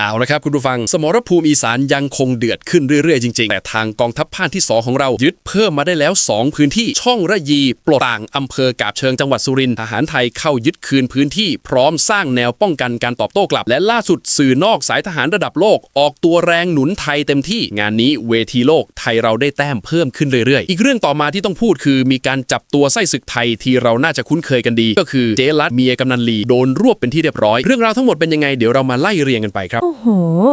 เอาละครับคุณผู้ฟัง สมรภูมิอีสานยังคงเดือดขึ้นเรื่อยๆจริงๆ แต่ทางกองทัพภาคที่ 2 ของเรายึดเพิ่มมาได้แล้ว 2 พื้นที่ช่องระยีปลดต่างอำเภอกาบเชิงจังหวัดสุรินทร์ทหารไทยเข้ายึดคืนพื้นที่ พร้อมสร้างแนวป้องกันการตอบโต้กลับ และล่าสุดสื่อนอกสายทหารระดับโลก ออกตัวแรงหนุนไทยเต็มที่งานนี้เวทีโลกไทยเราได้แต้มเพิ่มขึ้นเรื่อยๆ อีกเรื่องต่อมาที่ต้องพูดคือ มีการจับตัวไส้ศึกไทยที่เราน่าจะคุ้นเคยกันดี ก็คือเจรัตเมียกำนันลีโดนรวบเป็นที่เรียบร้อย เรื่องราวทั้งหมดเป็นยังไงเดี๋ยวเรามาไล่เรียงกันไปครับโอ้โห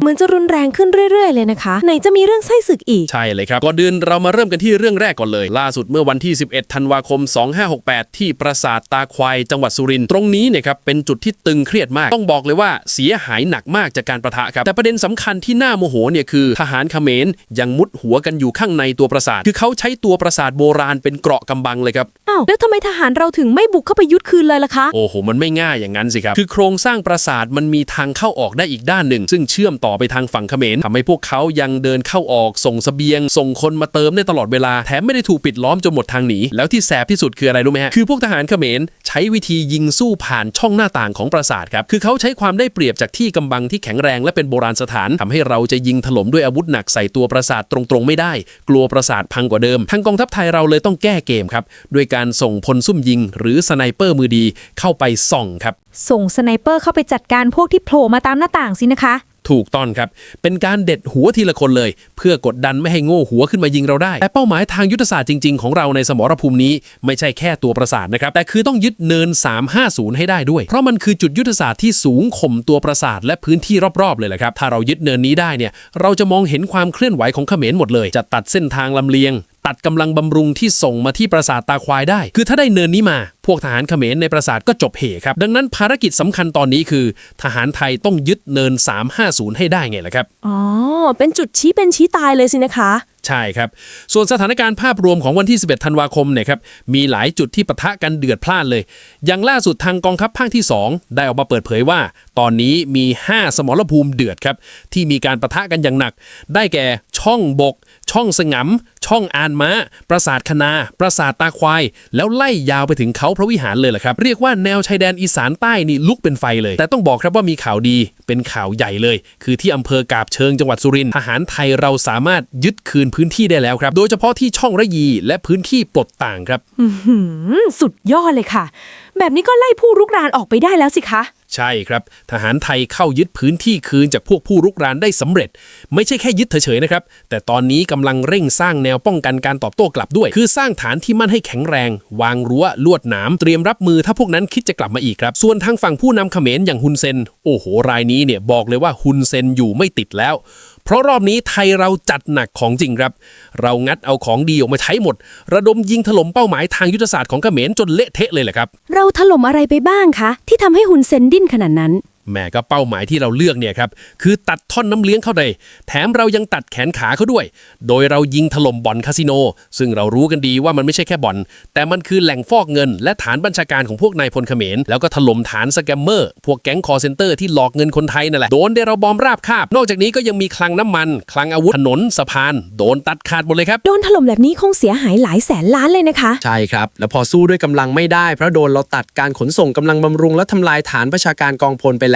เหมือนจะรุนแรงขึ้นเรื่อย ๆ เลยนะคะ ไหนจะมีเรื่องไส้ศึกอีก ใช่เลยครับ ก่อนอื่นเรามาเริ่มกันที่เรื่องแรกก่อนเลย ล่าสุดเมื่อวันที่ 11 ธันวาคม 2568 ที่ปราสาทตาควายจังหวัดสุรินทร์ตรงนี้เนี่ยครับเป็นจุดที่ตึงเครียดมาก ต้องบอกเลยว่าเสียหายหนักมากจากการประทะครับ แต่ประเด็นสำคัญที่น่าโมโหเนี่ยคือทหารเขมรยังมุดหัวกันอยู่ข้างในตัวปราสาท คือเขาใช้ตัวปราสาทโบราณเป็นเกราะกำบังเลยครับอ้าวแล้วทำไมทหารเราถึงไม่บุกเข้าไปยึดคืนเลยล่ะคะ โอ้โหมันไม่ง่ายอย่างนั้นสิครับคือโครงสร้างปราสาทมันมีทางเข้าออกได้อีกด้านหนึ่งซึ่งเชื่อมต่อไปทางฝั่งเขมรทำให้พวกเขายังเดินเข้าออกส่งเสบียง ส่งคนมาเติมได้ตลอดเวลาแถมไม่ได้ถูกปิดล้อมจนหมดทางหนีแล้วที่แสบที่สุดคืออะไรรู้ไหมฮะคือพวกทหารเขมรใช้วิธียิงสู้ผ่านช่องหน้าต่างของปราสาทครับคือเขาใช้ความได้เปรียบจากที่กำบังที่แข็งแรงและเป็นโบราณสถานทำให้เราจะยิงถล่มด้วยอาวุธหนักใส่ตัวปราสาทตรงๆไม่ได้ กลัวปราสาทพังกว่าเดิมทางกองทัพไทยเราเลยต้องแก้เกมครับด้วยการส่งพลซุ่มยิง หรือสไนเปอร์มือดีเข้าไปส่องครับส่งสไนเปอร์เข้าไปจัดการพวกที่โผล่มาตามหน้าต่างสินะคะ ถูกต้องครับ เป็นการเด็ดหัวทีละคนเลย เพื่อกดดันไม่ให้โง่หัวขึ้นมายิงเราได้ แต่เป้าหมายทางยุทธศาสตร์จริง ๆ ของเราในสมรภูมินี้ไม่ใช่แค่ตัวประสาทนะครับ แต่คือต้องยึดเนิน 350 ให้ได้ด้วย เพราะมันคือจุดยุทธศาสตร์ที่สูงข่มตัวประสาทและพื้นที่รอบๆเลยแหละครับ ถ้าเรายึดเนินนี้ได้เนี่ย เราจะมองเห็นความเคลื่อนไหวของเขมรหมดเลย จะตัดเส้นทางลำเลียง ตัดกำลังบำรุงที่ส่งมาที่ปราสาทตาควายได้ คือถ้าได้เนินนี้มา พวกทหารเขมรในปราสาทก็จบเหครับ ดังนั้นภารกิจสำคัญตอนนี้คือ ทหารไทยต้องยึดเนิน 350 ให้ได้ไงล่ะครับ อ๋อ เป็นจุดชี้เป็นชี้ตายเลยสินะคะใช่ครับ ส่วนสถานการณ์ภาพรวมของวันที่ 11 ธันวาคมเนี่ยครับ มีหลายจุดที่ปะทะกันเดือดพล่านเลย อย่างล่าสุดทางกองทัพภาคที่ 2 ได้ออกมาเปิดเผยว่า ตอนนี้มี 5 สมรภูมิเดือดครับ ที่มีการปะทะกันอย่างหนัก ได้แก่ช่องบก ช่องสงำช่องอานม้า ปราสาทคณา ปราสาทตาควาย แล้วไล่ยาวไปถึงเขาพระวิหารเลยแหละครับ เรียกว่าแนวชายแดนอีสานใต้นี่ลุกเป็นไฟเลย แต่ต้องบอกครับว่ามีข่าวดีเป็นข่าวใหญ่เลย คือที่อำเภอกาบเชิงจังหวัดสุรินทร์ทหารไทยเราสามารถยึดคืนพื้นที่ได้แล้วครับ โดยเฉพาะที่ช่องระยีและพื้นที่ปลดต่างครับ สุดยอดเลยค่ะ แบบนี้ก็ไล่ผู้รุกรานออกไปได้แล้วสิคะ ใช่ครับ ทหารไทยเข้ายึดพื้นที่คืนจากพวกผู้รุกรานได้สำเร็จ ไม่ใช่แค่ยึดเฉยๆนะครับ แต่ตอนนี้กำลังเร่งสร้างแนวป้องกันการตอบโต้กลับด้วย คือสร้างฐานที่มั่นให้แข็งแรง วางรั้วลวดหนามเตรียมรับมือถ้าพวกนั้นคิดจะกลับมาอีกครับ ส่วนทางฝั่งผู้นำเขมรอย่างฮุนเซน โอ้โหรายนี้เนี่ยบอกเลยว่าฮุนเซนอยู่ไม่ติดแล้ว เพราะรอบนี้ไทยเราจัดหนักของจริงครับ เรางัดเอาของดีออกมาใช้หมด ระดมยิงถล่มเป้าหมายทางยุทธศาสตร์ของเขมรจนเละเทะเลยแหละครับ เราถล่มอะไรไปบ้างคะ ที่ทำให้หุนเซนดิ้นขนาดนั้น แหม่ก็เป้าหมายที่เราเลือกเนี่ยครับคือตัดท่อนน้ำเลี้ยงเข้าไปแถมเรายังตัดแขนขาเขาด้วย โดยเรายิงถล่มบ่อนคาสิโน ซึ่งเรารู้กันดีว่ามันไม่ใช่แค่บ่อน แต่มันคือแหล่งฟอกเงิน และฐานบัญชาการของพวกนายพลเขมร แล้วก็ถล่มฐานสแกมเมอร์พวกแก๊งคอร์เซนเตอร์ที่หลอกเงินคนไทยนั่นแหละโดนได้เราบอมราบคาบ นอกจากนี้ก็ยังมีคลังน้ำมัน คลังอาวุธถนนสะพาน โดนตัดขาดหมดเลยครับโดนถล่มแบบนี้คงเสียหายหลายแสนล้านเลยนะคะใช่ครับแล้วพอสู้ด้วยกำลังไม่ได้เพราะโดนเราตัดการขนส่งกำลังบำรุงและทำลายฐานประชาการกองพลไปแล้ว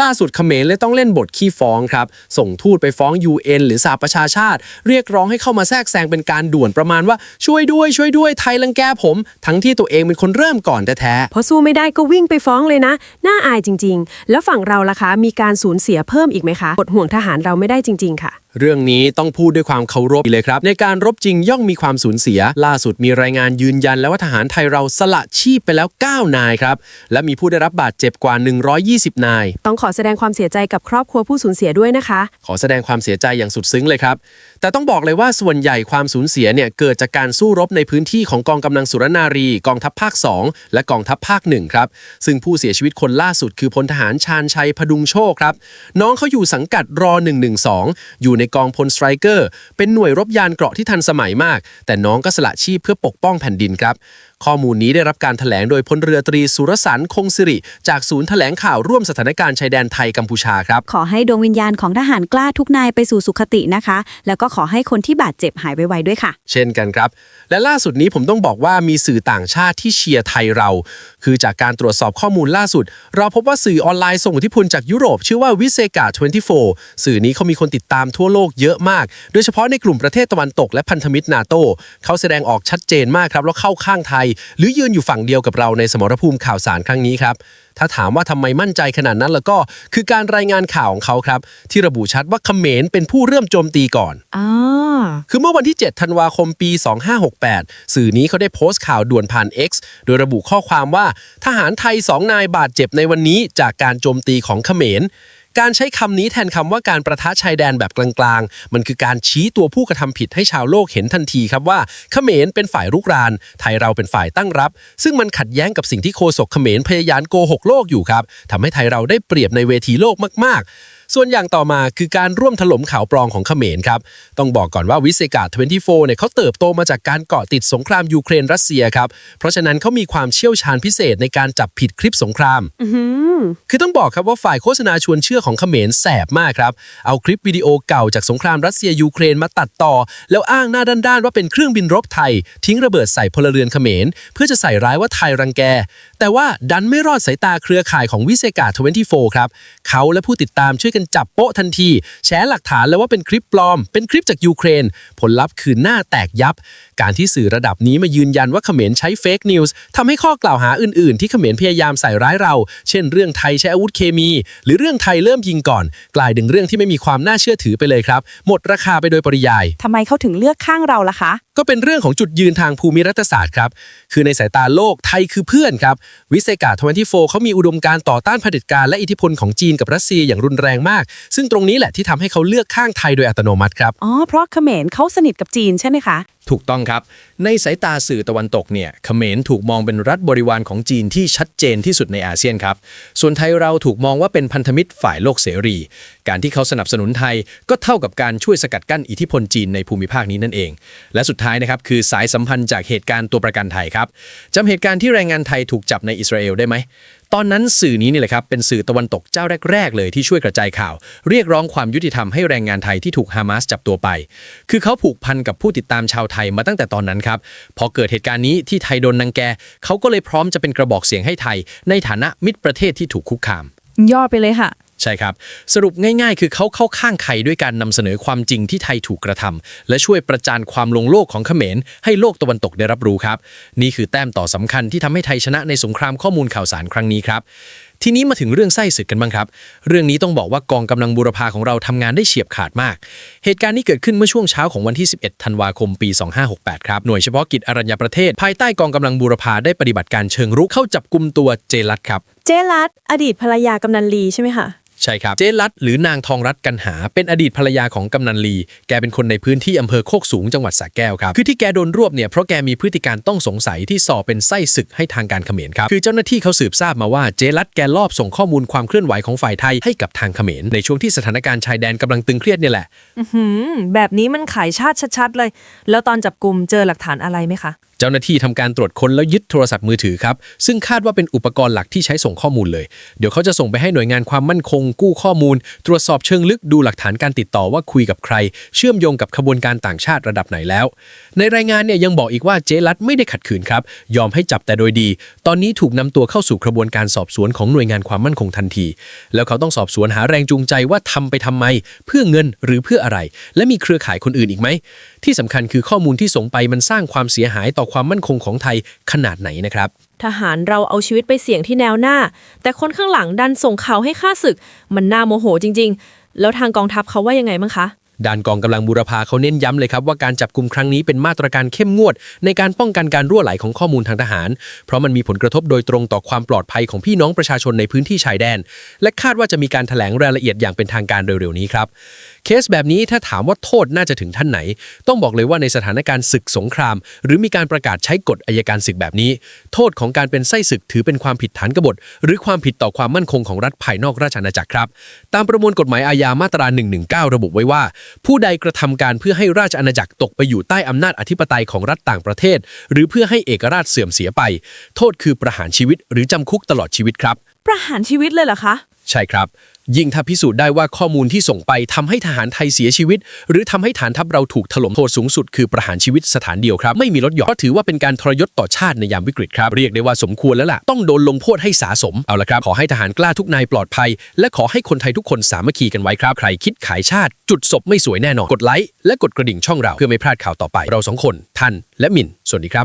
ล่าสุดเขมรเลยต้องเล่นบทขี้ฟ้องครับ ส่งทูตไปฟ้อง UN หรือสหประชาชาติ เรียกร้องให้เข้ามาแทรกแซงเป็นการด่วนประมาณว่าช่วยด้วยช่วยด้วยไทยรังแกผม ทั้งที่ตัวเองเป็นคนเริ่มก่อนแท้ๆพอสู้ไม่ได้ก็วิ่งไปฟ้องเลยนะ น่าอายจริง ๆ แล้วฝั่งเราล่ะคะมีการสูญเสียเพิ่มอีกไหมคะกดห่วงทหารเราไม่ได้จริง ๆ ค่ะ เรื่องนี้ต้องพูดด้วยความเคารพเลยครับ ในการรบจริงย่อมมีความสูญเสีย ล่าสุดมีรายงานยืนยันแล้วว่าทหารไทยเราสละชีพไปแล้ว 9 นายครับ และมีผู้ได้รับบาดเจ็บกว่า 120 นาย ต้องขอแสดงความเสียใจกับครอบครัวผู้สูญเสียด้วยนะคะ ขอแสดงความเสียใจอย่างสุดซึ้งเลยครับ แต่ต้องบอกเลยว่าส่วนใหญ่ความสูญเสียเนี่ยเกิดจากการสู้รบในพื้นที่ของกองกำลังสุรนารี กองทัพภาค 2 และกองทัพภาค1ครับซึ่งผู้เสียชีวิตคนล่าสุดคือพลทหารชาญชัยพดุงโชคครับน้องเขาอยู่สังกัดรอ112 อยู่ในกองพลสไตรเกอร์ เป็นหน่วยรบยานเกราะที่ทันสมัยมาก แต่น้องก็สละชีพเพื่อปกป้องแผ่นดินครับข้อมูลนี้ได้รับการถแถลงโดยพลเรือตรีสุรสันต์คงสิริ จากศูนย์แถลงข่าวร่วมสถานการณ์ชายแดนไทยกัมพูชาครับ ขอให้ดวงวิญญาณของทหารกล้าทุกนายไปสู่สุคตินะคะ แล้วก็ขอให้คนที่บาดเจ็บหายไวๆด้วยค่ะ เช่นกันครับ และล่าสุดนี้ผมต้องบอกว่ามีสื่อต่างชาติที่เชียร์ไทยเรา คือจากการตรวจสอบข้อมูลล่าสุด เราพบว่าสื่อออนไลน์ส่งอิทธิพลจากยุโรป ชื่อว่าวิเซกา24 สื่อนี้เขามีคนติดตามทั่วโลกเยอะมาก โดยเฉพาะในกลุ่มประเทศตะวันตกและพันธมิตรนาโตเขาแสดงออกชัดเจนมากครับแล้วเข้าข้างไทยหรือยืนอยู่ฝั่งเดียวกับเราในสมรภูมิข่าวสารครั้งนี้ครับ ถ้าถามว่าทำไมมั่นใจขนาดนั้น แล้วก็คือการรายงานข่าวของเขาครับ ที่ระบุชัดว่าเขมรเป็นผู้เริ่มโจมตีก่อนอ่าคือเมื่อวันที่ 7 ธันวาคมปี 2568 สื่อนี้เขาได้โพสต์ข่าวด่วนผ่าน X โดยระบุข้อความว่าทหารไทย2นายบาดเจ็บในวันนี้จากการโจมตีของเขมร การใช้คำนี้แทนคำว่าการประทะชายแดนแบบกลางๆ มันคือการชี้ตัวผู้กระทำผิดให้ชาวโลกเห็นทันทีครับว่าเขมรเป็นฝ่ายรุกราน ไทยเราเป็นฝ่ายตั้งรับ ซึ่งมันขัดแย้งกับสิ่งที่โฆษกเขมรพยายามโกหกโลกอยู่ครับทำให้ไทยเราได้เปรียบในเวทีโลกมากๆ ส่วนอย่างต่อมาคือการร่วมถล่มข่าวปลองของเขมรครับ ต้องบอกก่อนว่าวิเซกา24เนี่ยเขาเติบโตมาจากการเกาะติดสงครามยูเครนรัสเซียครับ เพราะฉะนั้นเขามีความเชี่ยวชาญพิเศษในการจับผิดคลิปสงคราม คือต้องบอกครับว่าฝ่ายโฆษณาชวนเชื่อของเขมรแสบมากครับ เอาคลิปวิดีโอเก่าจากสงครามรัสเซียยูเครนมาตัดต่อ แล้วอ้างหน้าด้านๆว่าเป็นเครื่องบินรบไทย ทิ้งระเบิดใส่พลเรือนเขมร เพื่อจะใส่ร้ายว่าไทยรังแกแต่ว่าดันไม่รอดสายตาเครือข่ายของวิเซกา24 ครับ เขาและผู้ติดตามช่วยกันจับโป๊ะทันทีแชร์หลักฐานแล้วว่าเป็นคลิปปลอม เป็นคลิปจากยูเครน ผลลัพธ์คือหน้าแตกยับ การที่สื่อระดับนี้มายืนยันว่าเขมรใช้เฟกนิวส์ทำให้ข้อกล่าวหาอื่นๆ ที่เขมรพยายามใส่ร้ายเรา เช่น เรื่องไทยใช้อาวุธเคมี หรือเรื่องไทยเริ่มยิงก่อน กลายเป็นเรื่องที่ไม่มีความน่าเชื่อถือไปเลยครับ หมดราคาไปโดยปริยายทำไมเขาถึงเลือกข้างเราล่ะคะ ก็เป็นเรื่องของจุดยืนทางภูมิรัฐศาสตร์ครับ คือในสายตาโลกไทยคือเพื่อนครับวิเซกา24เขามีอุดมการต่อต้านเผด็จการและอิทธิพลของจีนกับรัสเซียอย่างรุนแรงมาก ซึ่งตรงนี้แหละที่ทำให้เขาเลือกข้างไทยโดยอัตโนมัติครับ อ๋อ เพราะเขมรเขาสนิทกับจีนใช่ไหมคะ ถูกต้องครับ ในสายตาสื่อตะวันตกเนี่ยเขมรถูกมองเป็นรัฐบริวารของจีนที่ชัดเจนที่สุดในอาเซียนครับ ส่วนไทยเราถูกมองว่าเป็นพันธมิตรฝ่ายโลกเสรี การที่เขาสนับสนุนไทยก็เท่ากับการช่วยสกัดกั้นอิทธิพลจีนในภูมิภาคนี้นั่นเอง และสุดท้ายนะครับคือสายสัมพันธ์จากเหตุการณ์ตัวประกันไทยครับจำเหตุการณ์ที่แรงงานไทยถูกจับในอิสราเอลได้ไหม ตอนนั้นสื่อนี้นี่แหละครับเป็นสื่อตะวันตกเจ้าแรก ๆ เลยที่ช่วยกระจายข่าว เรียกร้องความยุติธรรมให้แรงงานไทยที่ถูกฮามาสจับตัวไป คือเขาผูกพันกับผู้ติดตามชาวไทยมาตั้งแต่ตอนนั้นครับพอเกิดเหตุการณ์นี้ที่ไทยโดนนังแกเขาก็เลยพร้อมจะเป็นกระบอกเสียงให้ไทย ในฐานะมิตรประเทศที่ถูกคุกคาม ย่อไปเลยค่ะ ใช่ครับ สรุปง่ายๆ คือเขาเข้าข้างไทยด้วยการนำเสนอความจริงที่ไทยถูกกระทำและช่วยประจานความลงโลกของเขมร ให้โลกตะวันตกได้รับรู้ครับ นี่คือแต้มต่อสำคัญที่ทำให้ไทยชนะในสงครามข้อมูลข่าวสารครั้งนี้ครับทีนี้มาถึงเรื่องไส้ศึกกันบ้างครับ เรื่องนี้ต้องบอกว่ากองกำลังบูรพาของเราทำงานได้เฉียบขาดมาก เหตุการณ์นี้เกิดขึ้นเมื่อช่วงเช้าของวันที่ 11 ธันวาคม ปี 2568 ครับ หน่วยเฉพาะกิจอรัญญประเทศ ภายใต้กองกำลังบูรพาได้ปฏิบัติการเชิงรุกเข้าจับกลุ่มตัวเจลัดครับ เจรัตอดีตภรรยากำนันลีใช่ไหมคะ ใช่ครับ เจรัตหรือนางทองรัตกันหา เป็นอดีตภรรยาของกำนันลี แกเป็นคนในพื้นที่อำเภอโคกสูงจังหวัดสระแก้วครับ คือที่แกโดนรวบเนี่ยเพราะแกมีพฤติการต้องสงสัยที่ส่อเป็นไส้ศึกให้ทางการเขมรครับ คือเจ้าหน้าที่เขาสืบทราบมาว่าเจรัตแกลอบส่งข้อมูลความเคลื่อนไหวของฝ่ายไทยให้กับทางเขมรในช่วงที่สถานการณ์ชายแดนกำลังตึงเครียดเนี่ยแหละหืมแบบนี้มันขายชาติชัดๆเลย แล้วตอนจับกลุ่มเจอหลักฐานอะไรไหมคะ เจ้าหน้าที่ทำการตรวจค้นแล้วยึดโทรศัพท์มือถือครับ ซึ่งคาดว่าเป็นอุปกรณ์หลักที่ใช้ส่งข้อมูลเลย เดี๋ยวเขาจะส่งไปให้หน่วยงานความมั่นคง กู้ข้อมูล ตรวจสอบเชิงลึกดูหลักฐานการติดต่อว่าคุยกับใคร เชื่อมโยงกับขบวนการต่างชาติระดับไหนแล้ว ในรายงานเนี่ยยังบอกอีกว่าเจรัตไม่ได้ขัดขืนครับ ยอมให้จับแต่โดยดี ตอนนี้ถูกนำตัวเข้าสู่กระบวนการสอบสวนของหน่วยงานความมั่นคงทันที แล้วเขาต้องสอบสวนหาแรงจูงใจว่าทำไปทำไม เพื่อเงินหรือเพื่ออะไร และมีเครือข่ายคนอื่นอีกไหมที่สำคัญคือข้อมูลที่ส่งไปมันสร้างความเสียหายต่อความมั่นคงของไทยขนาดไหนนะครับ ทหารเราเอาชีวิตไปเสี่ยงที่แนวหน้า แต่คนข้างหลังดันส่งข่าวให้ฆ่าศึก มันน่าโมโหจริง ๆ แล้วทางกองทัพเขาว่ายังไงบ้างคะ ด้านกองกำลังบูรพาเขาเน้นย้ำเลยครับว่าการจับกลุ่มครั้งนี้เป็นมาตรการเข้มงวด ในการป้องกันการรั่วไหลของข้อมูลทางทหาร เพราะมันมีผลกระทบโดยตรงต่อความปลอดภัยของพี่น้องประชาชนในพื้นที่ชายแดน และคาดว่าจะมีการถแถลงรายละเอียดอย่างเป็นทางการเร็วๆนี้ครับเคสแบบนี้ถ้าถามว่าโทษน่าจะถึงท่านไหน ต้องบอกเลยว่าในสถานการณ์ศึกสงคราม หรือมีการประกาศใช้กฎอายการศึกแบบนี้ โทษของการเป็นไส้ศึกถือเป็นความผิดฐานกบฏ หรือความผิดต่อความมั่นคงของรัฐภายนอกราชอาณาจักรครับ ตามประมวลกฎหมายอาญามาตรา 119 ระบุไว้ว่าผู้ใดกระทำการเพื่อให้ราชอาณาจักรตกไปอยู่ใต้อำนาจอธิปไตยของรัฐต่างประเทศ หรือเพื่อให้เอกราชเสื่อมเสียไป โทษคือประหารชีวิตหรือจำคุกตลอดชีวิตครับ ประหารชีวิตเลยเหรอคะ ใช่ครับ ยิ่งถ้าพิสูจน์ได้ว่าข้อมูลที่ส่งไปทำให้ทหารไทยเสียชีวิต หรือทำให้ฐานทัพเราถูกถล่มโทษสูงสุดคือประหารชีวิตสถานเดียวครับ ไม่มีลดหย่อนเพราะถือว่าเป็นการทรยศต่อชาติในยามวิกฤตครับ เรียกได้ว่าสมควรแล้วล่ะ ต้องโดนลงโทษให้สาสมเอาละครับ ขอให้ทหารกล้าทุกนายปลอดภัย และขอให้คนไทยทุกคนสามัคคีกันไว้ครับใครคิดขายชาติ จุดศพไม่สวยแน่นอนกดไลค์และกดกระดิ่งช่องเราเพื่อไม่พลาดข่าวต่อไป เราสองคนท่านและมินสวัสดีครับ